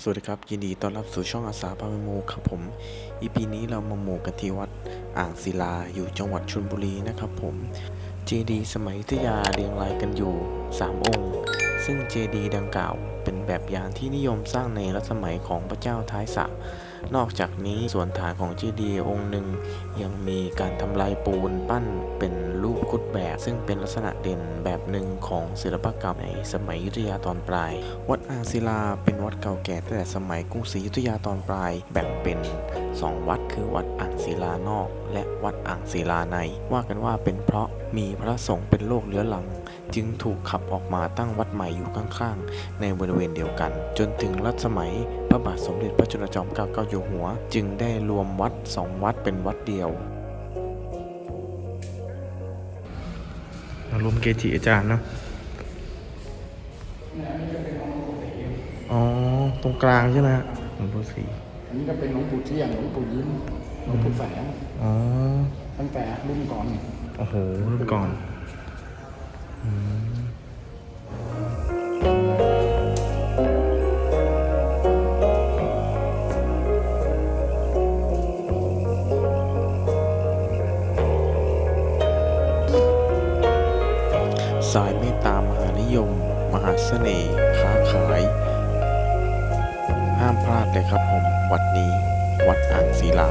สวัสดีครับ ยินดีต้อนรับสู่ช่องอาสาพาไปมูครับผม อีพีนี้เรามาหมู่กันที่วัดอ่างศิลาอยู่จังหวัดชลบุรีนะครับผมเจดีสมัยอยุธยาเรียงรายกันอยู่ 3 องค์ ซึ่งเจดีดังกล่าวเป็นแบบอย่างที่นิยมสร้างในรัชสมัยของพระเจ้าท้ายสระ นอกจากนี้ส่วนฐานของเจดีย์องค์หนึ่งยังมีการทำลายปูนปั้นเป็นรูปคุดแบบ ซึ่งเป็นลักษณะเด่นแบบหนึ่งของศิลปกรรมในสมัยยุธยาตอนปลาย วัดอ่างศิลาเป็นวัดเก่าแก่ตั้งแต่สมัยกรุงศรีอยุธยาตอนปลายแบ่งเป็น 2 วัดคือวัดอ่างศิลานอก และวัดอ่างศิลาใน ว่ากันว่าเป็นเพราะมีพระสงฆ์เป็นโรคเรื้อรัง จึงถูกขับออกมาตั้งวัดใหม่อยู่ข้างๆ ในบริเวณเดียวกัน จนถึงรัชสมัยพระบาทสมเด็จพระจุลจอมเกล้าเจ้าอยู่หัว จึงได้รวมวัดสองวัดเป็นวัดเดียวรวมเกจิอาจารย์เนาะอ๋อ ตรงกลางใช่ไหมฮะหลวงปู่ศรีอันนี้ก็เป็นหลวงปู่เที่ยงหลวงปู่ยิ้มหลวงปู่แสงอ๋อ ตั้งแต่รุ่นก่อน โอ้โห รุ่นก่อน อืม ขาย ห้ามพลาดเลยครับผม วัดนี้วัดอ่างศิลา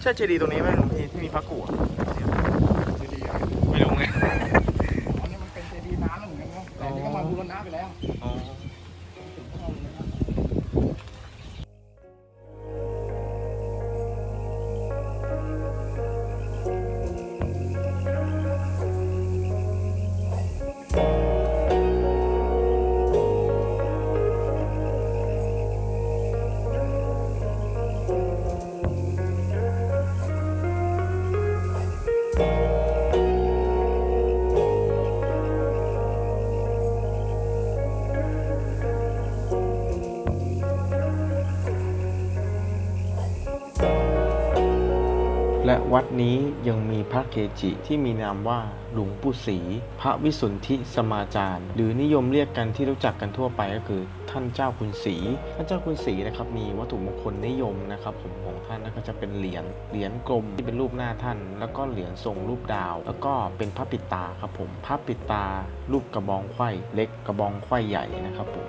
ใช่เจดีย์ตรงนี้ไหมหลวงพี่ที่มีพระกู่อะ ไม่รู้ไง นี้ยังมีพระเกจิที่มีนามว่าหลวงปู่ศรีพระวิสุทธิสมาจารย์ หรือนิยมเรียกกันที่รู้จักกันทั่วไปก็คือ ท่านเจ้าคุณศรีท่านเจ้าคุณศรีนะครับมีวัตถุมงคลนิยมนะครับผมของท่านนะก็จะเป็นเหรียญเหรียญกลมที่เป็นรูปหน้าท่าน แล้วก็เหรียญทรงรูปดาว แล้วก็เป็นพระปิดตาครับผมพระปิดตา รูปกระบองไขว้เล็กกระบองไขว้ใหญ่นะครับผม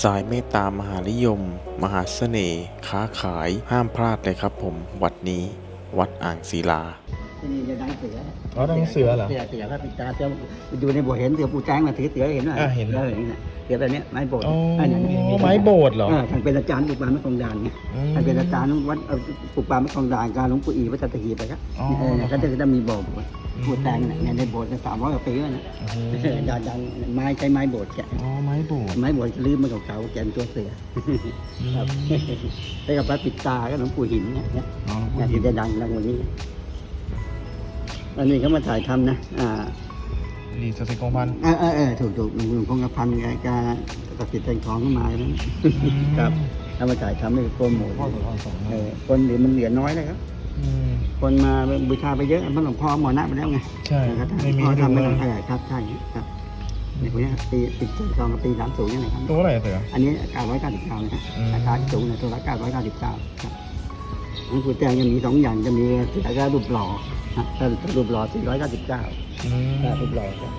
สายเมตตามหานิยม มหาเสน่ห์ค้าขายห้ามพลาดเลยครับผมวัดนี้ วัดอ่างศิลาที่นี่จะดังเสืออ๋อดังเสือเหรอ เสือเสือพระปิดตาเสืออยู่ในโบสถ์เห็นเสือปู่แจ้งมาถือเสือเห็นไหมอ่าเห็น เออเห็นน่ะ เสือแบบเนี้ยไม้โบสถ์อ๋ออันนั้นไม้โบสถ์เหรอเออท่านเป็นอาจารย์ปลูกปลาไม่คลองดานไงอืมท่านเป็นอาจารย์วัดเอ่อปลูกปลาไม่คลองดานการหลวงปู่อีวัดจัตหีไปครับอ๋อเออท่านจะมีโบสถ์ปู่แจ้งเนี่ยในโบสถ์สามร้อยกว่าปีแล้วนะโอ้โหดันดันไม้ใช้ไม้โบดแกะอ๋อไม้โบสถ์ไม้โบดลืมมาเก่าๆแกะเป็นตัวเสือครับแล้วกับพระปิดตาก็หลวงปู่หินเนี่ยเนี่ยอ๋อเนี่ยที่จะดังดังวันนี้ อันนี้เขามาถ่ายทำนะ อ่า ดีสติกองพันเออเออเออถูกถูกหลวงหลวงพงกระพันแกแกตัดสิทธิ์แต่งของเข้ามาแล้ว ครับเขามาถ่ายทำให้โปรโมทพ่อสุดอ่อนสองเออคนเหลือมันเหลือน้อยแล้วครับคนมาบูชาไปเยอะเพราะหลวงพ่อมรณะไปแล้วไงใช่นะครับไม่มีพ่อดูทำไม่เลได้ยเออครับใช่ครับเนี่ยคนเนี้ยปีปีสองกับปีสามศูนย์นี่แหละครับ ตัวอะไรเสือ อันนี้เก้าร้อยเก้าสิบเก้านะครับอืม ราคาสูงในตัวละเก้าร้อยเก้าสิบเก้าครับ หลวงปู่แจ้งจะมีสองอย่างจะมีเสือกับรูปหล่อนะถ้ารูปหล่อสี่ร้อยเก้าสิบเก้าถ้ารูปหล่อครับ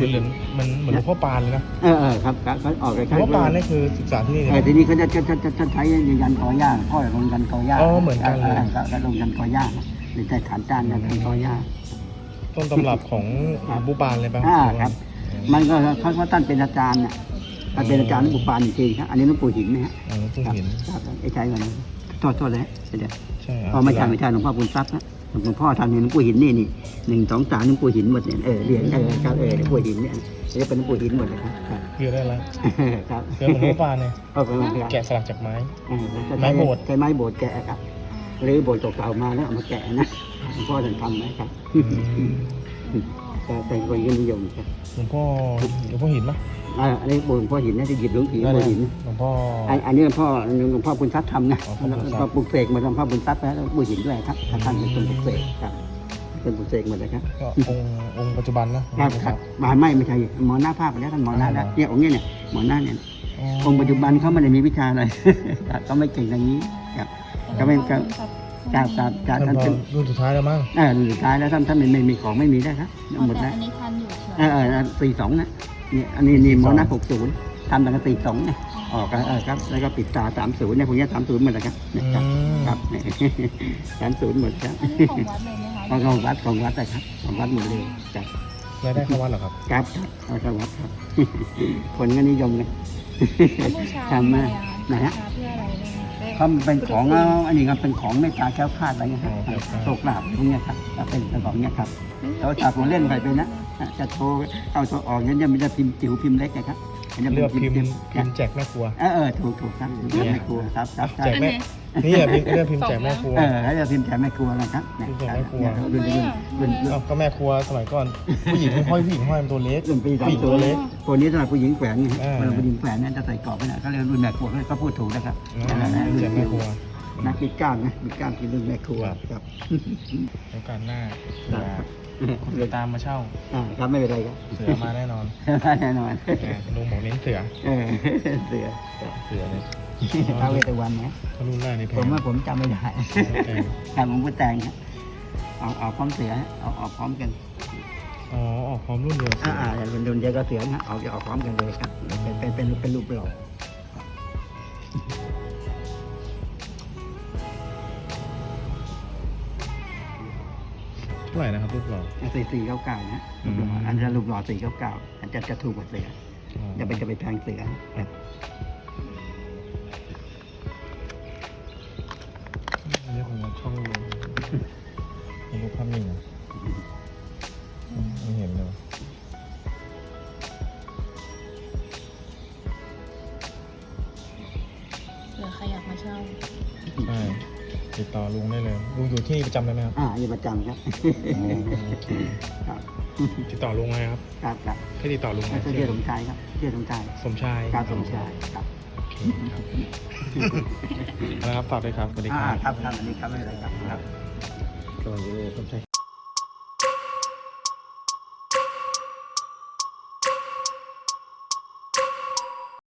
มันเหมือนมันเหมือนหลวงพ่อปานเลยนะเออเออครับครับเขาออกหลใกล้วงพ่อปานนี่คือศึกษาที่นี่เอเลอยทีนี้เขาจะจะจะจะจะใช้ยันกอย่าพ่อลงยันกอย่าอ๋อเหมือนกันเลย ครับแล้วลงยันกอย่าหรือใช้ฐานจานยันกอย่าต้นตำรับของหลวงปู่ปานเลยป่ะอ่าครับ มันก็เขาเขาท่านเป็นอาจารย์น่ะท่านเป็นอาจารย์หลวงปู่ปานจริงๆครับอันนี้หลวงปู่หินนะฮะอ๋อหลวงปู่ครับหินครับไอ้ใช้กันนะ โทษโทษเลยเดี๋ยวใช่อ๋อไม่ใช่ไม่ใช่หลวงพ่อบุญทรัพย์นะหลวงพ่อท่านเนี่ยหลวงปู่หินนี่นี่หนึ่งสองสามหลวงปู่หินหมดเนี่ยเออเหรียญเออครับเออหลวงปู่หินเนี่ยจะเป็นหลวงปู่หินหมดเลยครับครับคืออะไรละครับเสือเหมือนหลวงพ่อปานเลยเอาไปมาครับแกะสลักจากไม้เออแล้วก็ไม้ใช้โบสถ์ใช้ไม้โบดแกะครับหรือโบดเก่าๆมาแล้วเอามาแกะนะหลวงพ่อท่านทำไหมครับก็เป็นคนก็นิยมครับ หลวงพ่อหลวงพ่อหินปะอ่าอันนี้หลวงพ่อหินนะจะหยิบหลวงผีหลวงพ่อหินหลวงพ่อ อันอันนี้หลวงพ่อหลวงพ่อบุญทรัพย์ทำนะอ๋อพ่อบุญทรัพย์พอปลุกเสกมาหลวงพ่อบุญทรัพย์แล้วบุญหินด้วยครับท่านเป็นคนปลุกเสกครับเป็นปลุกเสกหมดเลยครับ ก็องค์องค์ปัจจุบันนะครับครับมาไม่ไม่ใช่หมอหน้าภาพไปแล้วท่านหมอหน้าแล้วอ๋อเนี่ยองค์เนี้ยเนี่ยหมอหน้าเนี่ยอ๋อองค์ปัจจุบันเขาไม่ได้มีวิชาอะไร เขาไม่เก่งอย่างนี้ครับ ก็เป็นการ การการการท่านท่านพอเป็นรุ่นสุดท้ายแล้วมั้งเออสุดท้ายแล้วท่านท่านไม่ไม่มีของไม่มีได้ครับหมดแต่แล้วอันนี้ทันอยู่ใช่ไหมเออเออสี่สองนะเนี่ยอันนี้นี่หมอหน้าหกศูนย์ทำตั้งแต่สี่สองเนี่ยออกเออครับ แล้วก็ปิดตาสามศูนย์เนี่ยพวกเนี้สามศูนย์หมดเลยครับเนี่ยครับอืมครับเนี่ยสามศูนย์หมดครับอันนี้ของวัดเลยไหมคะของของวัดของวัดนะครับของวัดหมดเลยครับรายได้เข้าวัดเหรอครับ ครับครับของวัดครับ คนก็นิยมกันแล้วบูชาทำมาอะไหนฮะ รเนี่ยได้เพราะมันเป็นของเอาอันนี้ก็เป็นของเมตตาแก้วคลาดอะไรเงี้ยครับอ๋อครับโชคลาภพวกเนี้ยครับก็เป็นเป็นของเนี้ยครับแต่ว่าจากผมเล่นไปเป็นนะจะโทรเอาโทรออกเนี่ยมันจะพิมพ์จิ๋วพิมพ์เล็กนะครับอันนี้เรียกว่าพิมพ์พิมพ์พิมพ์แจกแม่ครัวเออเออถูกถูกครับพิมพ์ไม่กลัวครับครับใช่แจกแม่ นี่อะพิมพ์เรียกพิมพ์แจกแม่ครัว เออแล้วจะพิมพ์แถมไม่กลัวนะครับเนี่ยพิมพ์แถมไม่กลัว เนี่ยรุ่นรุ่นรุ่นรุ่นเอ้าก็แม่ครัวสมัยก่อน ผู้หญิงห้อยผู้หญิงห้อยมันตัวเล็กรุ่นปีสามผู้หญิงตัตัววเล็ก ตัวนี้สำหรับผู้หญิงแขวนไงเออ เวลาผู้หญิงแขวนเนี่ยจะใส่กรอบไปหน่อยก็เรียกรุ่นแม่ครัวก็พูดถูกนะครับอืมนั่นแหละแจกแม่ครัวนักปิดก้านนะปิดก้านคือรุ่นแม่ครัวครับโอกาสหน้าครับเสือตามมาเช่า อ่าครับไม่เป็นไรครับ เสือมาแน่นอนแน่นอนแหมลุงบอกเน้นเสือ เออเสือครับเสือเลย ท้าวเวสสุวรรณนะถ้ารุ่นแรกในแพผมงว่าผมจำไม่ได้แพงครับผมก็แต่งครับเอาเอาพร้อมเสือฮะเอาเอาพร้อมกันอ๋อออกพร้อมรุ่นเดียวเสือ่าออ่าเป็นรุ่นเดียวกับเสือนะเอาเอาพร้อมกันเลยครับเป็นเป็นเป็นเป็นรูปหล่อเท่าไหร่นะครับรูปหล่อ สี่สี่เก้าเก้านะอืมอันจะรูปหล่อสี่เก้าเก้าอันจะจะถูกกว่าเสืออ๋อจะไปจะไปแพงเสือครับ ผื่อใครอยากมาเช่าใช่ติดต่อลุงได้เลย ลุงอยู่ที่นี่ประจำเลยไหมครับอ่าอยู่ประจำครับอ๋อโอเคครับติดต่อลุงไงครับครับครับให้ติดต่อลุงไงแล้วก็เชื่อสมชายครับเชื่อสมชายสมชายครับสมชายครับโอเคครับนะครับฝากด้วยครับสวัสดีอ่าครับ ครับครับอันนี้ครับไม่เป็นไรครับครับ สวัสดีสมชาย